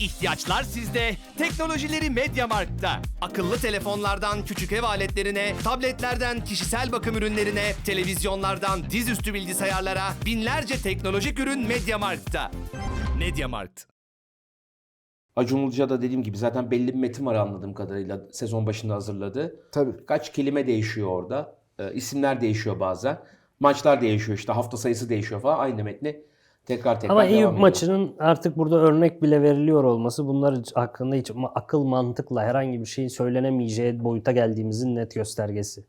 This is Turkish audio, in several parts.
İhtiyaçlar sizde, teknolojileri Mediamarkt'ta. Akıllı telefonlardan küçük ev aletlerine, tabletlerden kişisel bakım ürünlerine, televizyonlardan dizüstü bilgisayarlara binlerce teknolojik ürün Mediamarkt'ta. Mediamarkt. Acun Ilıca da dediğim gibi zaten belli bir metin var anladığım kadarıyla sezon başında hazırladı. Tabii. Kaç kelime değişiyor orada. E, isimler değişiyor bazen. Maçlar değişiyor işte hafta sayısı değişiyor falan. Aynı metni tekrar tekrar Ama devam Eyüp ediyor. maçının artık burada örnek bile veriliyor olması bunlar hakkında hiç akıl mantıkla herhangi bir şeyin söylenemeyeceği boyuta geldiğimizin net göstergesi.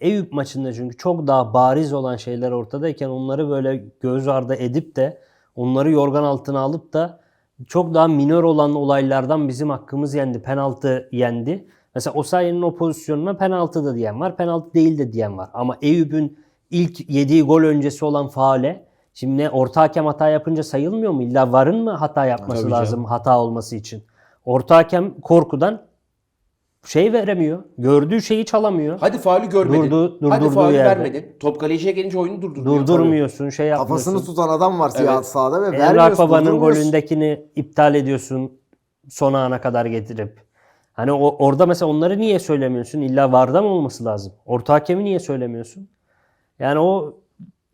Eyüp maçında çünkü çok daha bariz olan şeyler ortadayken onları böyle göz ardı edip de onları yorgan altına alıp da çok daha minör olan olaylardan bizim hakkımız yendi. Penaltı yendi. Mesela Osayi'nin o pozisyonuna penaltı da diyen var, penaltı değil de diyen var. Ama Eyüp'ün ilk yediği gol öncesi olan faale Şimdi ne orta hakem hata yapınca sayılmıyor mu? İlla varın mı hata yapması Tabii lazım hata olması için? Orta hakem korkudan şey veremiyor. Gördüğü şeyi çalamıyor. Hadi faulü görmedin. Durdu- Hadi durdurduğu faulü yerde. vermedin. Top kaleciye gelince oyunu durdurmuyor. Durdurmuyorsun, şey yapmıyorsun. Kafasını tutan adam var siyah Evet. sahada ve Emrah vermiyorsun. Baba'nın durdurmuyorsun. golündekini iptal ediyorsun son ana kadar getirip. Hani o, orada mesela onları niye söylemiyorsun? İlla VAR'da mı olması lazım? Orta hakemi niye söylemiyorsun? Yani o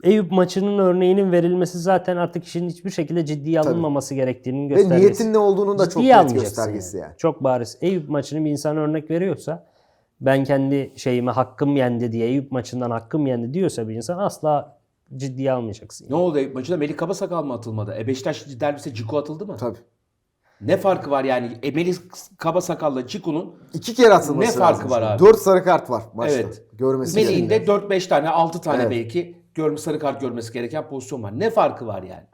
Eyüp maçının örneğinin verilmesi zaten artık işin hiçbir şekilde ciddiye alınmaması gerektiğinin Ve göstergesi. niyetin ne olduğunun da çok Ciddiye net almayacaksın göstergesi yani. Çok bariz. Eyüp maçını bir insan örnek veriyorsa ben kendi şeyime hakkım yendi diye Eyüp maçından hakkım yendi diyorsa bir insan asla ciddiye almayacaksın. Ne oldu Eyüp maçında? Melih Kabasakal mı atılmadı? E Beşiktaş derbise Ciku atıldı mı? Tabii. Ne farkı var yani? E Melih Kabasakal'la Ciku'nun İki kere atılması Ne farkı lazım var abi? Dört sarı kart var maçta. Evet. Görmesi Melih'in de 4-5 tane 6 tane Evet. belki görme, sarı kart görmesi gereken pozisyon var. Ne farkı var yani?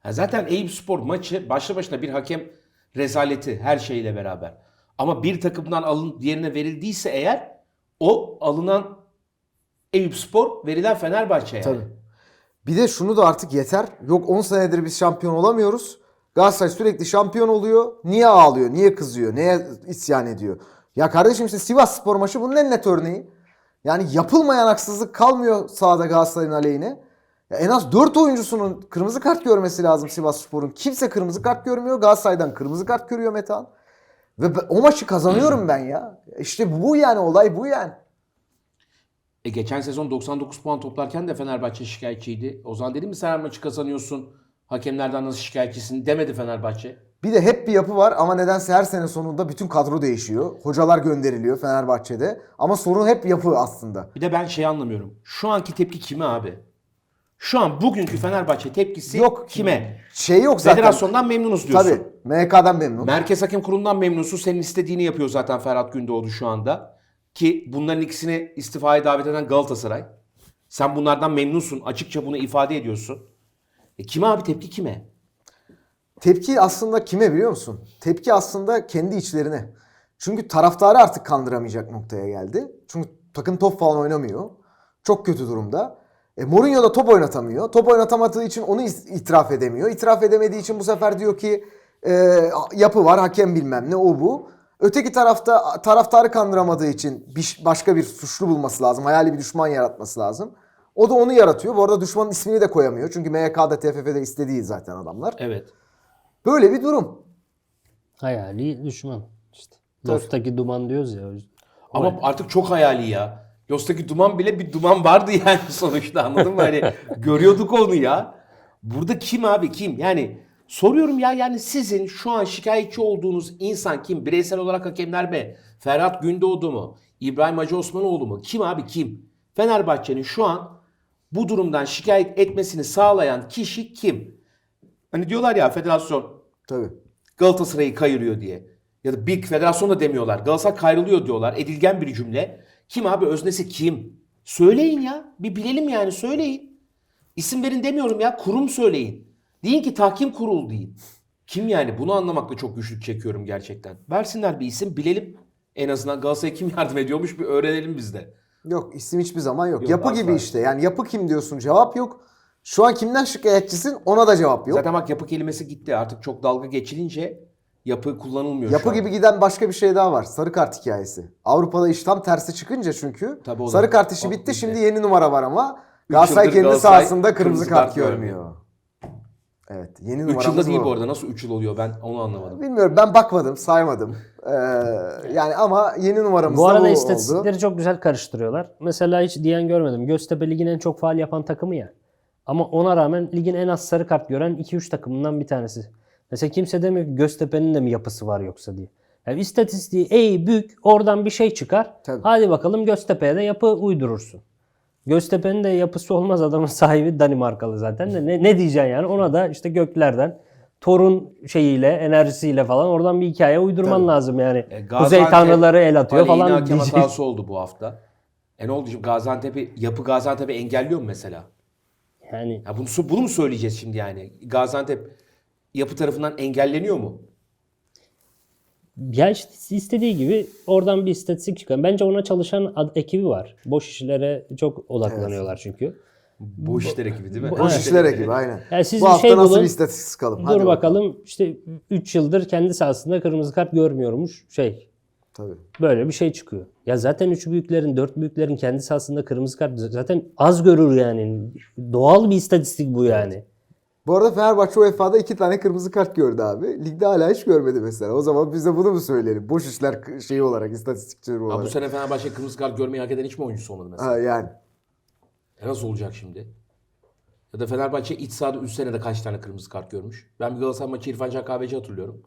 Ha zaten Eyüp Spor maçı başlı başına bir hakem rezaleti her şeyle beraber. Ama bir takımdan alın diğerine verildiyse eğer o alınan Eyüp Spor verilen Fenerbahçe yani. Tabii. Bir de şunu da artık yeter. Yok 10 senedir biz şampiyon olamıyoruz. Galatasaray sürekli şampiyon oluyor. Niye ağlıyor? Niye kızıyor? Neye isyan ediyor? Ya kardeşim işte Sivas Spor maçı bunun en net örneği. Yani yapılmayan haksızlık kalmıyor sahada Galatasaray'ın aleyhine. Ya en az 4 oyuncusunun kırmızı kart görmesi lazım Sivas Spor'un. Kimse kırmızı kart görmüyor. Galatasaray'dan kırmızı kart görüyor Metehan. Ve o maçı kazanıyorum ben ya. İşte bu yani olay bu yani. E geçen sezon 99 puan toplarken de Fenerbahçe şikayetçiydi. O zaman dedim mi sen maçı kazanıyorsun. Hakemlerden nasıl şikayetçisin demedi Fenerbahçe. Bir de hep bir yapı var ama nedense her sene sonunda bütün kadro değişiyor. Hocalar gönderiliyor Fenerbahçe'de. Ama sorun hep yapı aslında. Bir de ben şey anlamıyorum. Şu anki tepki kime abi? Şu an bugünkü Fenerbahçe tepkisi Yok. kime? Şey yok zaten. Federasyondan memnunuz diyorsun. Tabii. MHK'dan memnun. Merkez Hakem Kurulu'ndan memnunsun. Senin istediğini yapıyor zaten Ferhat Gündoğdu şu anda. Ki bunların ikisini istifaya davet eden Galatasaray. Sen bunlardan memnunsun. Açıkça bunu ifade ediyorsun. E kime abi tepki kime? Tepki aslında kime biliyor musun? Tepki aslında kendi içlerine. Çünkü taraftarı artık kandıramayacak noktaya geldi. Çünkü takım top falan oynamıyor. Çok kötü durumda. E, Mourinho da top oynatamıyor. Top oynatamadığı için onu itiraf edemiyor. İtiraf edemediği için bu sefer diyor ki e, yapı var, hakem bilmem ne o bu. Öteki tarafta taraftarı kandıramadığı için bir, başka bir suçlu bulması lazım. Hayali bir düşman yaratması lazım. O da onu yaratıyor. Bu arada düşmanın ismini de koyamıyor. Çünkü MHK'da TFF'de istediği zaten adamlar. Evet. Böyle bir durum. Hayali düşman. İşte. Dost'taki duman diyoruz ya. Ama artık çok hayali ya. Lost'taki duman bile bir duman vardı yani sonuçta anladın mı? Hani görüyorduk onu ya. Burada kim abi kim? Yani soruyorum ya yani sizin şu an şikayetçi olduğunuz insan kim? Bireysel olarak hakemler mi? Ferhat Gündoğdu mu? İbrahim Hacı Osmanoğlu mu? Kim abi kim? Fenerbahçe'nin şu an bu durumdan şikayet etmesini sağlayan kişi kim? Hani diyorlar ya federasyon Tabii. Galatasaray'ı kayırıyor diye. Ya da Big Federasyon da demiyorlar. Galatasaray kayrılıyor diyorlar. Edilgen bir cümle. Kim abi öznesi kim? Söyleyin ya. Bir bilelim yani söyleyin. İsim verin demiyorum ya. Kurum söyleyin. Deyin ki tahkim kurulu deyin. Kim yani? Bunu anlamakta çok güçlük çekiyorum gerçekten. Versinler bir isim bilelim. En azından Galatasaray'a kim yardım ediyormuş bir öğrenelim biz de. Yok isim hiçbir zaman yok. Yok, yapı asla. gibi işte. Yani yapı kim diyorsun cevap yok. Şu an kimden şikayetçisin ona da cevap yok. Zaten bak yapı kelimesi gitti. Artık çok dalga geçilince yapı kullanılmıyor yapı şu an. gibi giden başka bir şey daha var. Sarı kart hikayesi. Avrupa'da iş tam tersi çıkınca çünkü Tabii o da- sarı kart işi o bitti. bitti. Şimdi yeni numara var ama Galatasaray yıldır kendi Galatasaray sahasında kırmızı, kırmızı kart, kart görmüyor. Evet. Yeni 3 yılda değil bu. arada. Nasıl 3 yıl oluyor ben onu anlamadım. Bilmiyorum ben bakmadım saymadım. Ee, yani ama yeni numaramız Bu da arada istatistikleri çok güzel karıştırıyorlar. Mesela hiç diyen görmedim. Göztepe ligin en çok faal yapan takımı ya. Ama ona rağmen ligin en az sarı kart gören 2-3 takımından bir tanesi. Mesela kimse demiyor ki Göztepe'nin de mi yapısı var yoksa diye. Yani istatistiği ey büyük oradan bir şey çıkar. Tabii. Hadi bakalım Göztepe'ye de yapı uydurursun. Göztepe'nin de yapısı olmaz adamın sahibi Danimarkalı zaten de ne, ne diyeceksin yani ona da işte göklerden torun şeyiyle enerjisiyle falan oradan bir hikaye uydurman Tabii. lazım yani. E, Kuzey Gaziantep tanrıları el atıyor aleyhine falan hakem diyeceksin. hatası oldu bu hafta. E ne oldu şimdi Gaziantep'i yapı Gaziantep'i engelliyor mu mesela? Yani Ya bunu, bunu mu söyleyeceğiz şimdi yani? Gaziantep yapı tarafından engelleniyor mu? Ya işte istediği gibi oradan bir istatistik çıkıyor. Bence ona çalışan ad- ekibi var. Boş işlere çok odaklanıyorlar çünkü. Boş işler ekibi değil mi? Boş Evet. işler ekibi aynen. Yani siz bu bir hafta şey nasıl bulun, bir istatistik sıkalım? Dur Hadi bakalım işte 3 yıldır kendi sahasında kırmızı kart görmüyormuş şey. Tabii. Böyle bir şey çıkıyor. Ya zaten üç büyüklerin, dört büyüklerin kendi sahasında kırmızı kart zaten az görür yani. Doğal bir istatistik bu yani. Bu arada Fenerbahçe UEFA'da iki tane kırmızı kart gördü abi. Ligde hala hiç görmedi mesela. O zaman biz de bunu mu söyleyelim? Boş işler şeyi olarak, istatistikçileri Ha, olarak. bu sene Fenerbahçe kırmızı kart görmeyi hak eden hiç mi oyuncusu olmadı mesela? Ha, yani. E nasıl olacak şimdi? Ya da Fenerbahçe iç sahada 3 senede kaç tane kırmızı kart görmüş? Ben bir Galatasaray maçı İrfan Can Kahveci hatırlıyorum.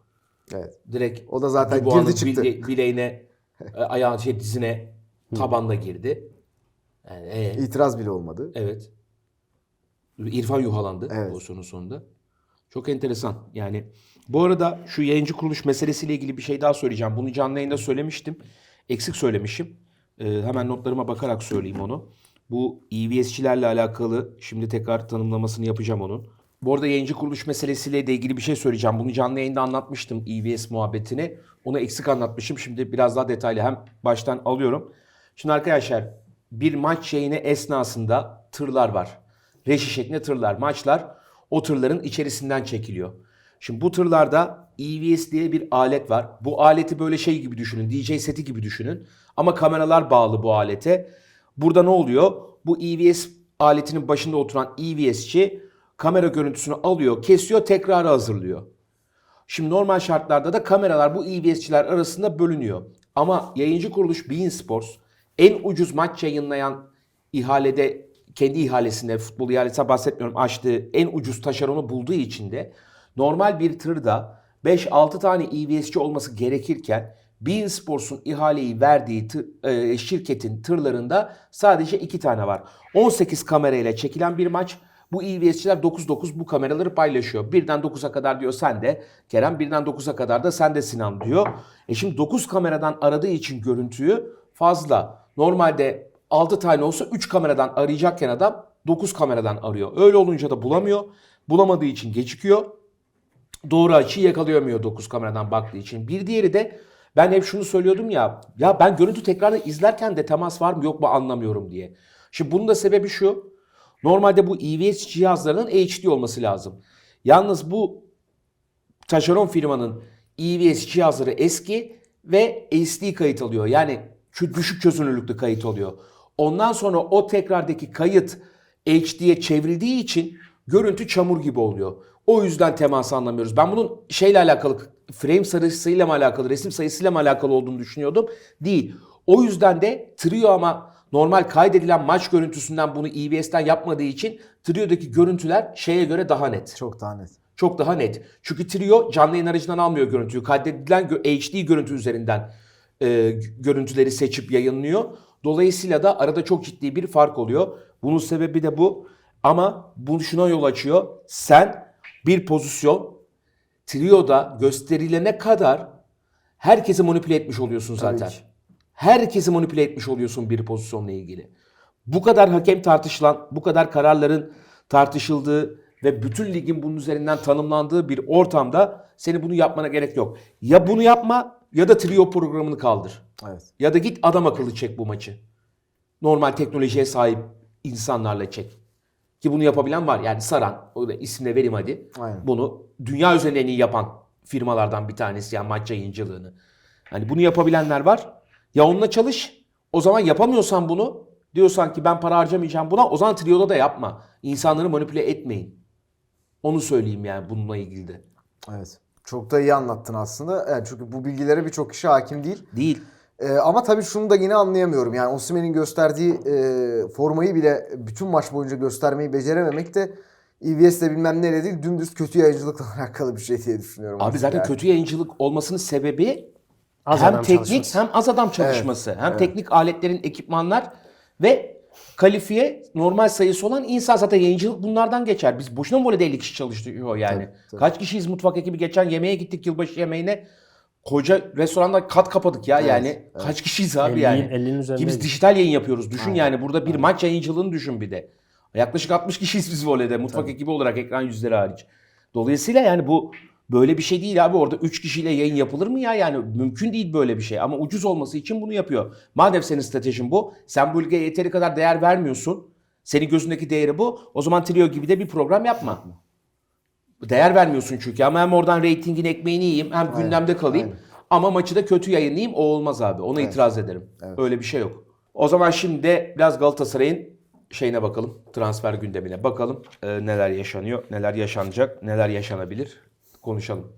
Evet. Direkt O da zaten Dubois'un girdi çıktı. bile- bileğine, e, ayağın şey dizine, tabanla girdi. Yani, e, İtiraz bile olmadı. evet. İrfan yuhalandı Evet. pozisyonun sonunda. Çok enteresan. Yani bu arada şu yayıncı kuruluş meselesiyle ilgili bir şey daha söyleyeceğim. Bunu canlı yayında söylemiştim. Eksik söylemişim. Ee, hemen notlarıma bakarak söyleyeyim onu. Bu EVS'çilerle alakalı şimdi tekrar tanımlamasını yapacağım onun. Bu arada yayıncı kuruluş meselesiyle de ilgili bir şey söyleyeceğim. Bunu canlı yayında anlatmıştım EVS muhabbetini. Onu eksik anlatmışım. Şimdi biraz daha detaylı hem baştan alıyorum. Şimdi arkadaşlar bir maç yayını esnasında tırlar var. Reşi şeklinde tırlar. Maçlar o tırların içerisinden çekiliyor. Şimdi bu tırlarda EVS diye bir alet var. Bu aleti böyle şey gibi düşünün. DJ seti gibi düşünün. Ama kameralar bağlı bu alete. Burada ne oluyor? Bu EVS aletinin başında oturan EVS'çi kamera görüntüsünü alıyor, kesiyor, tekrarı hazırlıyor. Şimdi normal şartlarda da kameralar bu EVS'çiler arasında bölünüyor. Ama yayıncı kuruluş Bein Sports en ucuz maç yayınlayan ihalede kendi ihalesinde futbol ihalesinden bahsetmiyorum açtığı en ucuz taşeronu bulduğu için de normal bir tırda 5-6 tane EVS'çi olması gerekirken Bein Sports'un ihaleyi verdiği tır- e, şirketin tırlarında sadece 2 tane var. 18 kamerayla çekilen bir maç. Bu EVS'çiler 9-9 bu kameraları paylaşıyor. Birden 9'a kadar diyor sen de Kerem, birden 9'a kadar da sen de Sinan diyor. E şimdi 9 kameradan aradığı için görüntüyü fazla. Normalde 6 tane olsa 3 kameradan arayacakken adam 9 kameradan arıyor. Öyle olunca da bulamıyor. Bulamadığı için gecikiyor. Doğru açıyı yakalayamıyor 9 kameradan baktığı için. Bir diğeri de ben hep şunu söylüyordum ya. Ya ben görüntü tekrarını izlerken de temas var mı yok mu anlamıyorum diye. Şimdi bunun da sebebi şu. Normalde bu EVS cihazlarının HD olması lazım. Yalnız bu taşeron firmanın EVS cihazları eski ve SD kayıt alıyor. Yani düşük çözünürlüklü kayıt oluyor. Ondan sonra o tekrardaki kayıt HD'ye çevrildiği için görüntü çamur gibi oluyor. O yüzden teması anlamıyoruz. Ben bunun şeyle alakalı, frame sayısıyla mı alakalı, resim sayısıyla mı alakalı olduğunu düşünüyordum. Değil. O yüzden de Trio ama normal kaydedilen maç görüntüsünden bunu EVS'ten yapmadığı için Trio'daki görüntüler şeye göre daha net. Çok daha net. Çok daha net. Çünkü Trio canlı yayın aracından almıyor görüntüyü. Kaydedilen HD görüntü üzerinden e, görüntüleri seçip yayınlıyor. Dolayısıyla da arada çok ciddi bir fark oluyor. Bunun sebebi de bu. Ama bu şuna yol açıyor. Sen bir pozisyon Trio'da gösterilene kadar herkesi manipüle etmiş oluyorsun zaten. ki. Herkesi manipüle etmiş oluyorsun bir pozisyonla ilgili. Bu kadar hakem tartışılan, bu kadar kararların tartışıldığı ve bütün ligin bunun üzerinden tanımlandığı bir ortamda seni bunu yapmana gerek yok. Ya bunu yapma ya da trio programını kaldır. Evet. Ya da git adam akıllı çek bu maçı. Normal teknolojiye sahip insanlarla çek. Ki bunu yapabilen var. Yani Saran, o da isimle vereyim hadi. Aynen. Bunu dünya üzerinde en iyi yapan firmalardan bir tanesi yani maç yayıncılığını. Hani bunu yapabilenler var. Ya onunla çalış. O zaman yapamıyorsan bunu diyorsan ki ben para harcamayacağım buna o zaman Trio'da da yapma. İnsanları manipüle etmeyin. Onu söyleyeyim yani bununla ilgili de. Evet. Çok da iyi anlattın aslında. Yani çünkü bu bilgilere birçok kişi hakim değil. Değil. Ee, ama tabii şunu da yine anlayamıyorum. Yani Osimhen'in gösterdiği e, formayı bile bütün maç boyunca göstermeyi becerememek de EVS'le bilmem neyle değil dümdüz kötü yayıncılıkla alakalı bir şey diye düşünüyorum. Abi zaten yani. kötü yayıncılık olmasının sebebi Az hem adam teknik çalışması. hem az adam çalışması. hem evet. teknik aletlerin, ekipmanlar ve kalifiye normal sayısı olan insan zaten yayıncılık bunlardan geçer. Biz boşuna mı voleyde 50 kişi çalıştırıyor yani? Tabii, tabii. Kaç kişiyiz mutfak ekibi geçen yemeğe gittik yılbaşı yemeğine. Koca restoranda kat kapadık ya Evet, yani. evet. Kaç kişiyiz abi 50'nin yani? 50'nin Ki biz üzerinde. dijital yayın yapıyoruz. Düşün Aynen. yani burada bir maç yayıncılığını düşün bir de. Yaklaşık 60 kişiyiz biz voleyde mutfak ekibi olarak ekran yüzleri hariç. Dolayısıyla yani bu böyle bir şey değil abi. Orada 3 kişiyle yayın yapılır mı ya? Yani mümkün değil böyle bir şey. Ama ucuz olması için bunu yapıyor. Madem senin stratejin bu. Sen bu ülkeye yeteri kadar değer vermiyorsun. Senin gözündeki değeri bu. O zaman Trio gibi de bir program yapma. Değer vermiyorsun çünkü ama hem oradan reytingin ekmeğini yiyeyim hem gündemde kalayım. aynen. Ama maçı da kötü yayınlayayım o olmaz abi. Ona itiraz ederim. Öyle bir şey yok. O zaman şimdi de biraz Galatasaray'ın şeyine bakalım. Transfer gündemine bakalım. Ee, neler yaşanıyor, neler yaşanacak, neler yaşanabilir. Konuşalım.